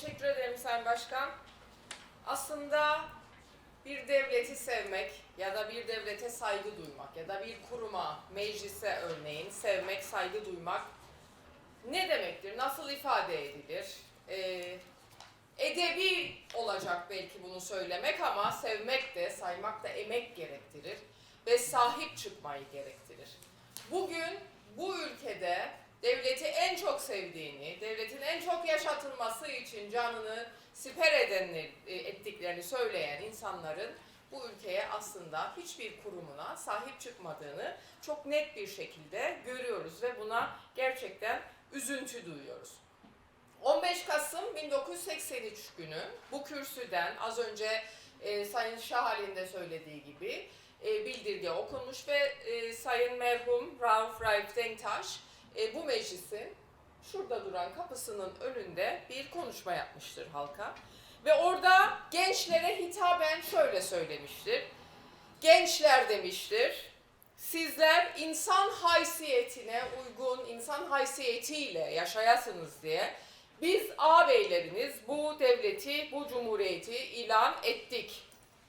teşekkür ederim Sayın Başkan. Aslında bir devleti sevmek ya da bir devlete saygı duymak ya da bir kuruma, meclise örneğin sevmek, saygı duymak ne demektir? Nasıl ifade edilir? Ee, edebi olacak belki bunu söylemek ama sevmek de, saymak da emek gerektirir ve sahip çıkmayı gerektirir. Bugün bu ülkede devleti en çok sevdiğini, devletin en çok yaşatılması için canını siper edenler, e, ettiklerini söyleyen insanların bu ülkeye aslında hiçbir kurumuna sahip çıkmadığını çok net bir şekilde görüyoruz ve buna gerçekten üzüntü duyuyoruz. 15 Kasım 1983 günü bu kürsüden az önce e, Sayın Şahal'in de söylediği gibi e, bildirge okunmuş ve e, Sayın merhum Rauf Raif Denktaş e, bu meclisin şurada duran kapısının önünde bir konuşma yapmıştır halka. Ve orada gençlere hitaben şöyle söylemiştir. Gençler demiştir, sizler insan haysiyetine uygun, insan haysiyetiyle yaşayasınız diye biz ağabeyleriniz bu devleti, bu cumhuriyeti ilan ettik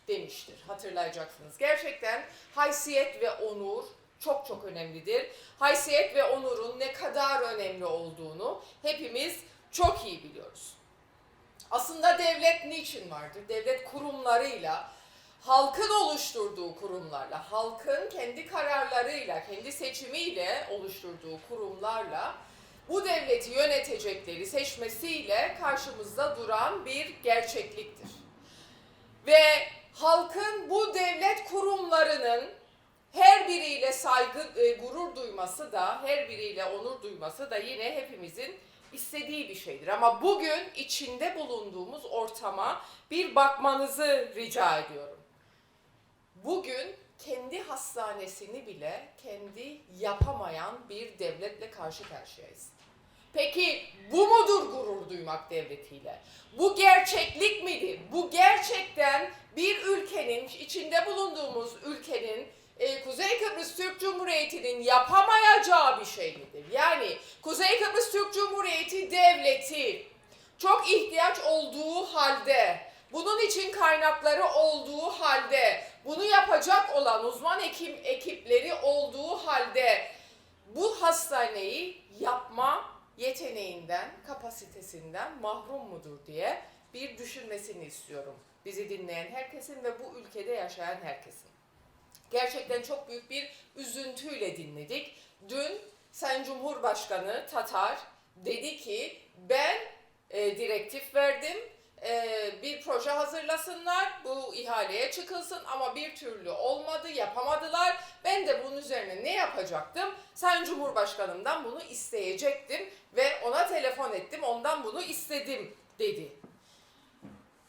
demiştir. Hatırlayacaksınız. Gerçekten haysiyet ve onur çok çok önemlidir. Haysiyet ve onurun ne kadar önemli olduğunu hepimiz çok iyi biliyoruz. Aslında devlet niçin vardır? Devlet kurumlarıyla, halkın oluşturduğu kurumlarla, halkın kendi kararlarıyla, kendi seçimiyle oluşturduğu kurumlarla bu devleti yönetecekleri seçmesiyle karşımızda duran bir gerçekliktir. Ve halkın bu devlet kurumlarının her biriyle saygı, e, gurur duyması da, her biriyle onur duyması da yine hepimizin istediği bir şeydir. Ama bugün içinde bulunduğumuz ortama bir bakmanızı rica ediyorum. Bugün kendi hastanesini bile kendi yapamayan bir devletle karşı karşıyayız. Peki bu mudur gurur duymak devletiyle? Bu gerçeklik midir? Bu gerçekten bir ülkenin, içinde bulunduğumuz ülkenin e, Kuzey Kıbrıs Türk Cumhuriyeti'nin yapamayacağı bir şey midir? Yani Kuzey Kıbrıs Türk Cumhuriyeti devleti çok ihtiyaç olduğu halde, bunun için kaynakları olduğu halde, bunu yapacak olan uzman ekim, ekipleri olduğu halde bu hastaneyi yapma yeteneğinden, kapasitesinden mahrum mudur diye bir düşünmesini istiyorum. Bizi dinleyen herkesin ve bu ülkede yaşayan herkesin. Gerçekten çok büyük bir üzüntüyle dinledik. Dün Sayın Cumhurbaşkanı Tatar dedi ki ben e, direktif verdim. E, bir proje hazırlasınlar, bu ihaleye çıkılsın ama bir türlü olmadı, yapamadılar. Ben de bunun üzerine ne yapacaktım? Sayın Cumhurbaşkanımdan bunu isteyecektim ve ona telefon ettim, ondan bunu istedim dedi.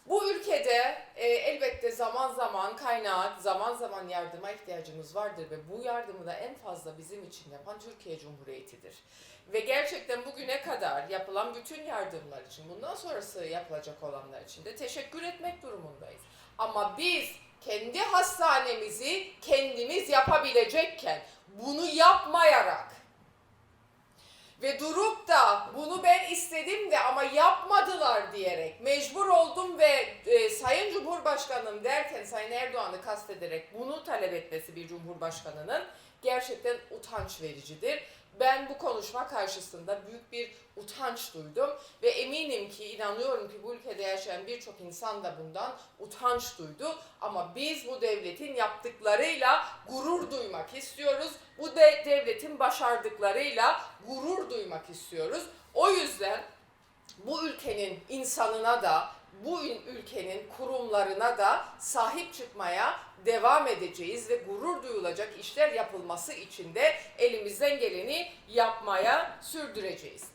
Bu ülkede e, elbette zaman zaman kaynağı, zaman zaman yardıma ihtiyacımız vardır ve bu yardımı da en fazla bizim için yapan Türkiye Cumhuriyeti'dir. Ve gerçekten bugüne kadar yapılan bütün yardımlar için, bundan sonrası yapılacak olanlar için de teşekkür etmek durumundayız. Ama biz kendi hastanemizi kendimiz yapabilecekken bunu yapmayarak ve durup da bunu ben istedim de ama yapmadılar diyerek mecbur oldum ve e, Sayın Cumhurbaşkanım derken Sayın Erdoğan'ı kastederek bunu talep etmesi bir cumhurbaşkanının gerçekten utanç vericidir. Ben bu konuşma karşısında büyük bir utanç duydum ve eminim ki inanıyorum ki bu ülkede yaşayan birçok insan da bundan utanç duydu. Ama biz bu devletin yaptıklarıyla gurur duymak istiyoruz. Bu de devletin başardıklarıyla gurur duymak istiyoruz. O yüzden bu ülkenin insanına da bu ül- ülkenin kurumlarına da sahip çıkmaya devam edeceğiz ve gurur duyulacak işler yapılması için de elimizden geleni yapmaya sürdüreceğiz.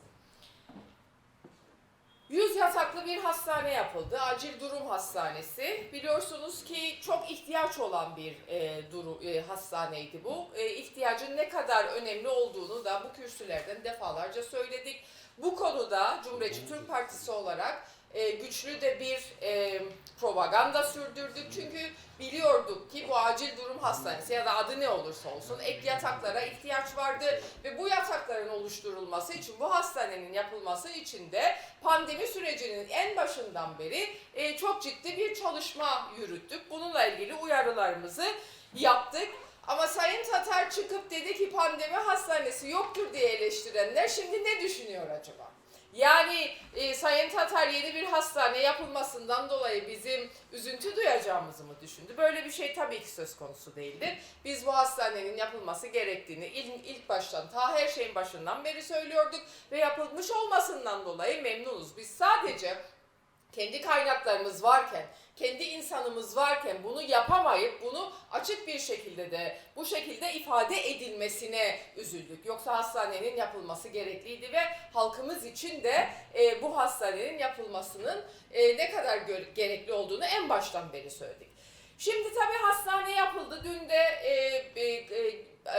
Yüz yataklı bir hastane yapıldı. Acil durum hastanesi. Biliyorsunuz ki çok ihtiyaç olan bir e, duru, e, hastaneydi bu. E, ihtiyacın ne kadar önemli olduğunu da bu kürsülerden defalarca söyledik. Bu konuda Cumhuriyetçi Türk Partisi olarak e, güçlü de bir e, propaganda sürdürdük. Çünkü biliyorduk ki bu acil durum hastanesi ya da adı ne olursa olsun ek yataklara ihtiyaç vardı ve bu yatakların oluşturulması için bu hastanenin yapılması için de pandemi sürecinin en başından beri e, çok ciddi bir çalışma yürüttük. Bununla ilgili uyarılarımızı yaptık. Ama Sayın Tatar çıkıp dedi ki pandemi hastanesi yoktur diye eleştirenler şimdi ne düşünüyor acaba? Yani e, Sayın Tatar yeni bir hastane yapılmasından dolayı bizim üzüntü duyacağımızı mı düşündü? Böyle bir şey tabii ki söz konusu değildir. Biz bu hastanenin yapılması gerektiğini ilk, ilk baştan ta her şeyin başından beri söylüyorduk ve yapılmış olmasından dolayı memnunuz. Biz sadece kendi kaynaklarımız varken, kendi insanımız varken bunu yapamayıp bunu açık bir şekilde de bu şekilde ifade edilmesine üzüldük. Yoksa hastanenin yapılması gerekliydi ve halkımız için de e, bu hastanenin yapılmasının e, ne kadar gerekli olduğunu en baştan beri söyledik. Şimdi tabii hastane yapıldı. Dün de e, e,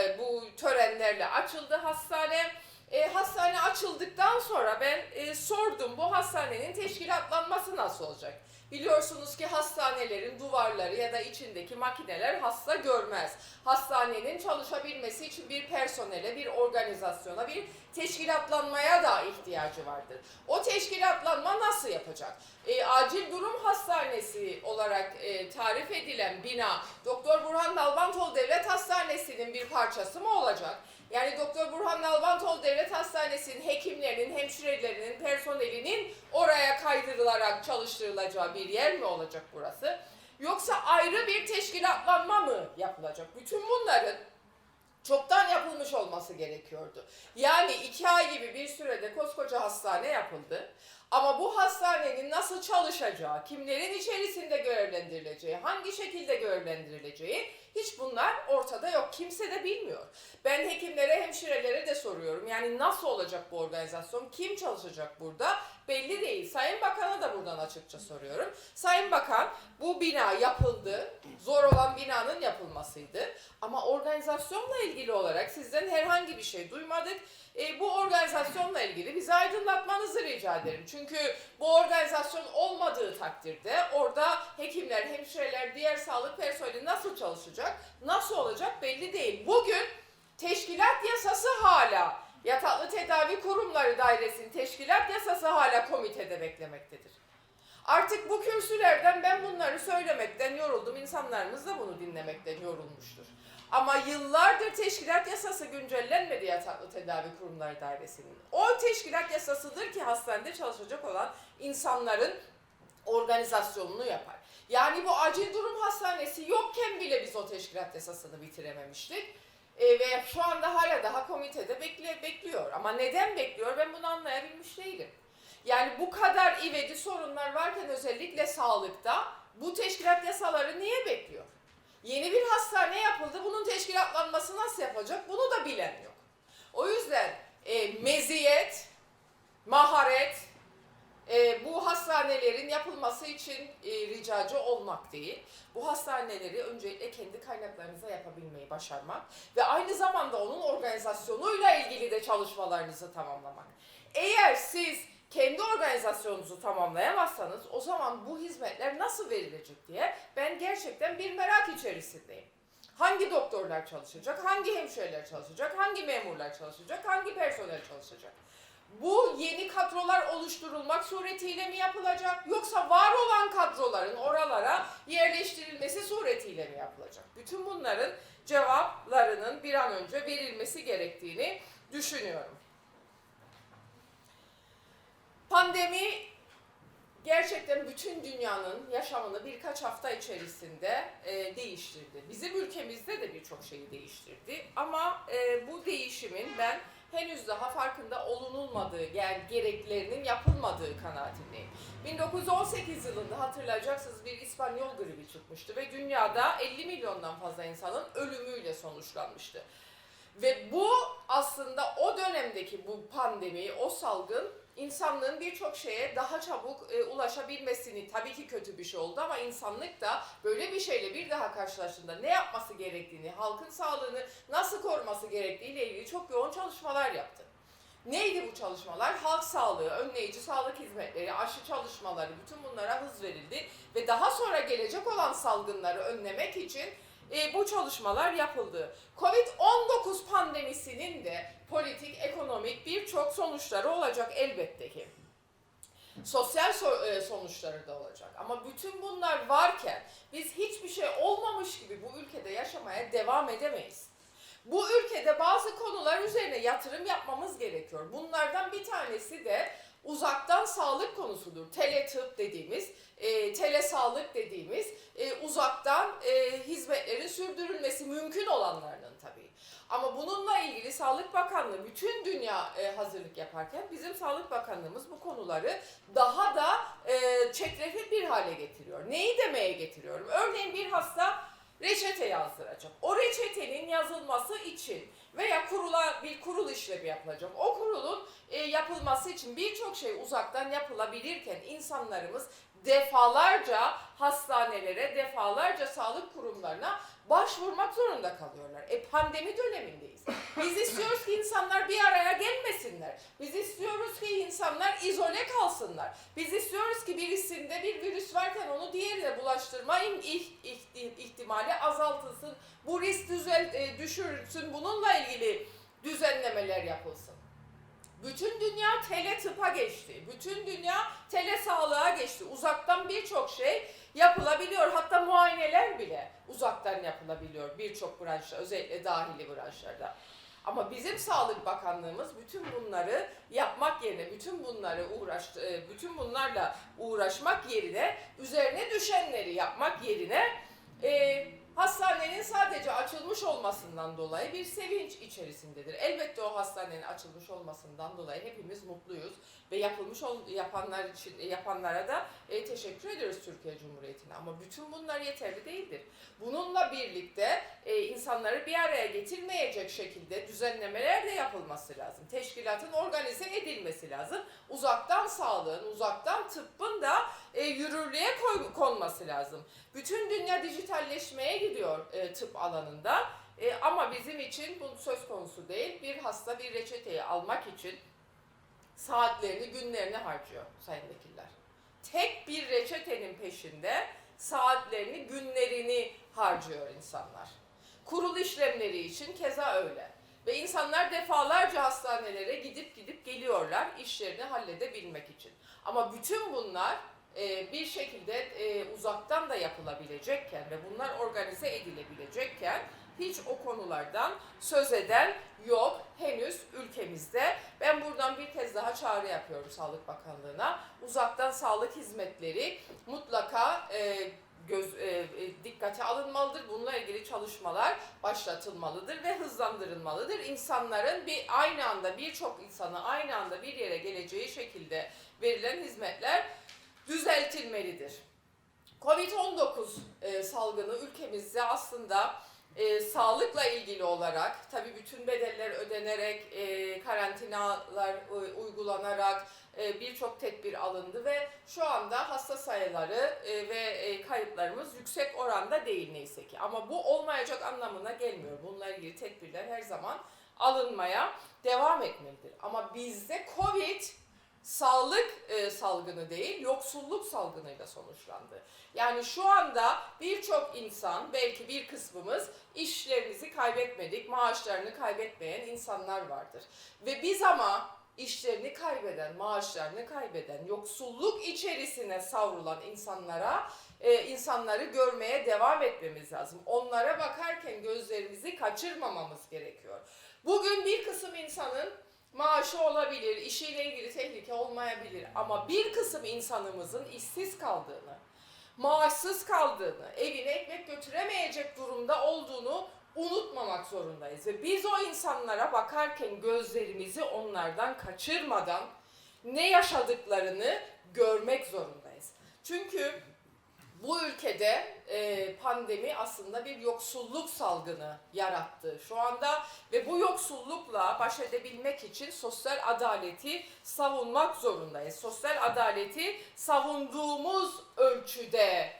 e, bu törenlerle açıldı hastane. E, hastane açıldıktan sonra ben e, sordum bu hastanenin teşkilatlanması nasıl olacak? Biliyorsunuz ki hastanelerin duvarları ya da içindeki makineler hasta görmez. Hastanenin çalışabilmesi için bir personele, bir organizasyona, bir teşkilatlanmaya da ihtiyacı vardır. O teşkilatlanma nasıl yapacak? E, acil durum hastanesi olarak e, tarif edilen bina Doktor Burhan Nalbantol Devlet Hastanesi'nin bir parçası mı olacak? Yani Doktor Burhan Nalbantol Devlet Hastanesi'nin hekimlerinin, hemşirelerinin, personelinin oraya kaydırılarak çalıştırılacağı bir yer mi olacak burası? Yoksa ayrı bir teşkilatlanma mı yapılacak? Bütün bunların çoktan yapılmış olması gerekiyordu. Yani iki ay gibi bir sürede koskoca hastane yapıldı. Ama bu hastanenin nasıl çalışacağı, kimlerin içerisinde görevlendirileceği, hangi şekilde görevlendirileceği hiç bunlar ortada yok. Kimse de bilmiyor. Ben hekimlere, hemşirelere de soruyorum. Yani nasıl olacak bu organizasyon? Kim çalışacak burada? Belli değil. Sayın Bakan'a da buradan açıkça soruyorum. Sayın Bakan bu bina yapıldı. Zor olan binanın yapılmasıydı. Ama organizasyonla ilgili olarak sizden herhangi bir şey duymadık. E, bu organizasyonla ilgili bizi aydınlatmanızı rica ederim. Çünkü bu organizasyon olmadığı takdirde orada hekimler, hemşireler, diğer sağlık personeli nasıl çalışacak, nasıl olacak belli değil. Bugün teşkilat yasası hala, yataklı tedavi kurumları dairesinin teşkilat yasası hala komitede beklemektedir. Artık bu kürsülerden ben bunları söylemekten yoruldum. İnsanlarımız da bunu dinlemekten yorulmuştur. Ama yıllardır teşkilat yasası güncellenmedi yataklı tedavi kurumları dairesinin. O teşkilat yasasıdır ki hastanede çalışacak olan insanların organizasyonunu yapar. Yani bu acil durum hastanesi yokken bile biz o teşkilat yasasını bitirememiştik. E, ve şu anda hala daha komitede bekle, bekliyor. Ama neden bekliyor ben bunu anlayabilmiş değilim. Yani bu kadar ivedi sorunlar varken özellikle sağlıkta bu teşkilat yasaları niye bekliyor? Yeni bir hastane yapıldı. Bunun teşkilatlanması nasıl yapacak? Bunu da bilen yok. O yüzden e, meziyet, maharet e, bu hastanelerin yapılması için e, ricacı olmak değil. Bu hastaneleri öncelikle kendi kaynaklarınıza yapabilmeyi başarmak ve aynı zamanda onun organizasyonuyla ilgili de çalışmalarınızı tamamlamak. Eğer siz kendi organizasyonunuzu tamamlayamazsanız o zaman bu hizmetler nasıl verilecek diye ben gerçekten bir merak içerisindeyim. Hangi doktorlar çalışacak, hangi hemşireler çalışacak, hangi memurlar çalışacak, hangi personel çalışacak? Bu yeni kadrolar oluşturulmak suretiyle mi yapılacak yoksa var olan kadroların oralara yerleştirilmesi suretiyle mi yapılacak? Bütün bunların cevaplarının bir an önce verilmesi gerektiğini düşünüyorum. Pandemi gerçekten bütün dünyanın yaşamını birkaç hafta içerisinde e, değiştirdi. Bizim ülkemizde de birçok şeyi değiştirdi. Ama e, bu değişimin ben henüz daha farkında olunulmadığı, yani gereklerinin yapılmadığı kanaatindeyim. 1918 yılında hatırlayacaksınız bir İspanyol gribi çıkmıştı ve dünyada 50 milyondan fazla insanın ölümüyle sonuçlanmıştı. Ve bu aslında o dönemdeki bu pandemi, o salgın insanlığın birçok şeye daha çabuk e, ulaşabilmesini tabii ki kötü bir şey oldu ama insanlık da böyle bir şeyle bir daha karşılaştığında ne yapması gerektiğini, halkın sağlığını nasıl koruması gerektiği ile ilgili çok yoğun çalışmalar yaptı. Neydi bu çalışmalar? Halk sağlığı, önleyici sağlık hizmetleri, aşı çalışmaları bütün bunlara hız verildi ve daha sonra gelecek olan salgınları önlemek için e, bu çalışmalar yapıldı. Covid-19 pandemisinin de politik, ekonomik birçok sonuçları olacak elbette ki. Sosyal so- e, sonuçları da olacak. Ama bütün bunlar varken biz hiçbir şey olmamış gibi bu ülkede yaşamaya devam edemeyiz. Bu ülkede bazı konular üzerine yatırım yapmamız gerekiyor. Bunlardan bir tanesi de uzaktan sağlık konusudur. Teletıp dediğimiz, e, telesağlık dediğimiz e, uzaktan e, hizmetlerin sürdürülmesi mümkün olanlarının tabii. Ama bununla ilgili Sağlık Bakanlığı bütün dünya e, hazırlık yaparken bizim Sağlık Bakanlığımız bu konuları daha da e, çetrefil bir hale getiriyor. Neyi demeye getiriyorum? Örneğin bir hasta reçete yazdıracak. O reçetenin yazılması için veya kurula bir kurul işlemi yapılacak. O kurulun e, yapılması için birçok şey uzaktan yapılabilirken insanlarımız defalarca hastanelere, defalarca sağlık kurumlarına başvurmak zorunda kalıyorlar. E pandemi dönemindeyiz. Biz istiyoruz ki insanlar bir araya gelmesinler. Biz istiyoruz ki insanlar izole kalsınlar. Biz istiyoruz ki birisinde bir virüs varken onu diğerine bulaştırma im- ih- ih- ihtimali azaltılsın. Bu risk düzel, e, düşürülsün. Bununla ilgili düzenlemeler yapılsın. Bütün dünya tele tıpa geçti. Bütün dünya tele sağlığa geçti. Uzaktan birçok şey yapılabiliyor. Hatta muayeneler bile uzaktan yapılabiliyor birçok branşta, özellikle dahili branşlarda. Ama bizim Sağlık Bakanlığımız bütün bunları yapmak yerine, bütün bunları uğraş, e, bütün bunlarla uğraşmak yerine, üzerine düşenleri yapmak yerine e, hastanenin sadece açılmış olmasından dolayı bir sevinç içerisindedir. Elbette o hastanenin açılmış olmasından dolayı hepimiz mutluyuz ve yapılmış ol, yapanlar için yapanlara da e, teşekkür ediyoruz Türkiye Cumhuriyeti'ne. Ama bütün bunlar yeterli değildir. Bununla birlikte e, insanları bir araya getirmeyecek şekilde düzenlemeler de yapılması lazım. Teşkilatın organize edilmesi lazım. Uzaktan sağlığın, uzaktan tıbbın da e, yürürlüğe koy, konması lazım. Bütün dünya dijitalleşmeye gidiyor e, tıp alanında. E, ama bizim için bu söz konusu değil. Bir hasta bir reçeteyi almak için saatlerini, günlerini harcıyor sayın vekiller. Tek bir reçetenin peşinde saatlerini, günlerini harcıyor insanlar. Kurul işlemleri için keza öyle. Ve insanlar defalarca hastanelere gidip gidip geliyorlar işlerini halledebilmek için. Ama bütün bunlar e, bir şekilde e, uzaktan da yapılabilecekken ve bunlar organize edilebilecekken hiç o konulardan söz eden yok henüz ülkemizde. Ben buradan bir kez daha çağrı yapıyorum Sağlık Bakanlığı'na. Uzaktan sağlık hizmetleri mutlaka e, göz e, dikkate alınmalıdır. Bununla ilgili çalışmalar başlatılmalıdır ve hızlandırılmalıdır. İnsanların bir aynı anda birçok insana aynı anda bir yere geleceği şekilde verilen hizmetler düzeltilmelidir. Covid-19 e, salgını ülkemizde aslında e, sağlıkla ilgili olarak tabii bütün bedeller ödenerek, e, karantinalar e, uygulanarak e, birçok tedbir alındı ve şu anda hasta sayıları e, ve e, kayıplarımız yüksek oranda değil neyse ki. Ama bu olmayacak anlamına gelmiyor. Bununla ilgili tedbirler her zaman alınmaya devam etmelidir. Ama bizde Covid sağlık e, salgını değil, yoksulluk salgınıyla sonuçlandı. Yani şu anda birçok insan, belki bir kısmımız işlerimizi kaybetmedik, maaşlarını kaybetmeyen insanlar vardır. Ve biz ama işlerini kaybeden, maaşlarını kaybeden, yoksulluk içerisine savrulan insanlara e, insanları görmeye devam etmemiz lazım. Onlara bakarken gözlerimizi kaçırmamamız gerekiyor. Bugün bir kısım insanın maaşı olabilir, işiyle ilgili tehlike olmayabilir ama bir kısım insanımızın işsiz kaldığını, maaşsız kaldığını, evine ekmek götüremeyecek durumda olduğunu unutmamak zorundayız. Ve biz o insanlara bakarken gözlerimizi onlardan kaçırmadan ne yaşadıklarını görmek zorundayız. Çünkü pandemi aslında bir yoksulluk salgını yarattı şu anda ve bu yoksullukla baş edebilmek için sosyal adaleti savunmak zorundayız. Sosyal adaleti savunduğumuz ölçüde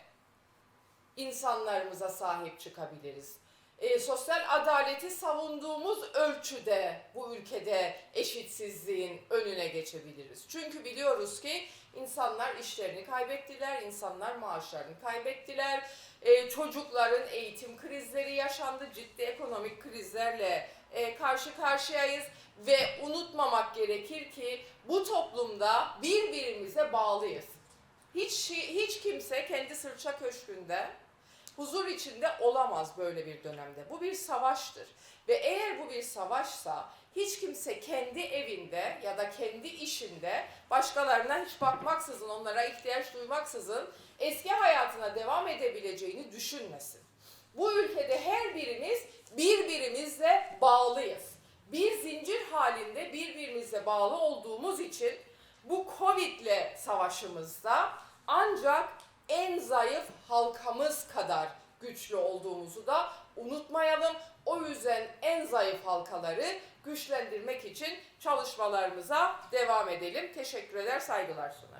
insanlarımıza sahip çıkabiliriz. e, sosyal adaleti savunduğumuz ölçüde bu ülkede eşitsizliğin önüne geçebiliriz. Çünkü biliyoruz ki insanlar işlerini kaybettiler, insanlar maaşlarını kaybettiler, e, çocukların eğitim krizleri yaşandı, ciddi ekonomik krizlerle e, karşı karşıyayız ve unutmamak gerekir ki bu toplumda birbirimize bağlıyız. Hiç hiç kimse kendi sırça köşkünde huzur içinde olamaz böyle bir dönemde. Bu bir savaştır. Ve eğer bu bir savaşsa hiç kimse kendi evinde ya da kendi işinde başkalarına hiç bakmaksızın, onlara ihtiyaç duymaksızın eski hayatına devam edebileceğini düşünmesin. Bu ülkede her birimiz birbirimizle bağlıyız. Bir zincir halinde birbirimize bağlı olduğumuz için bu Covid'le savaşımızda ancak en zayıf halkamız kadar güçlü olduğumuzu da unutmayalım. O yüzden en zayıf halkaları güçlendirmek için çalışmalarımıza devam edelim. Teşekkür eder, saygılar sunar.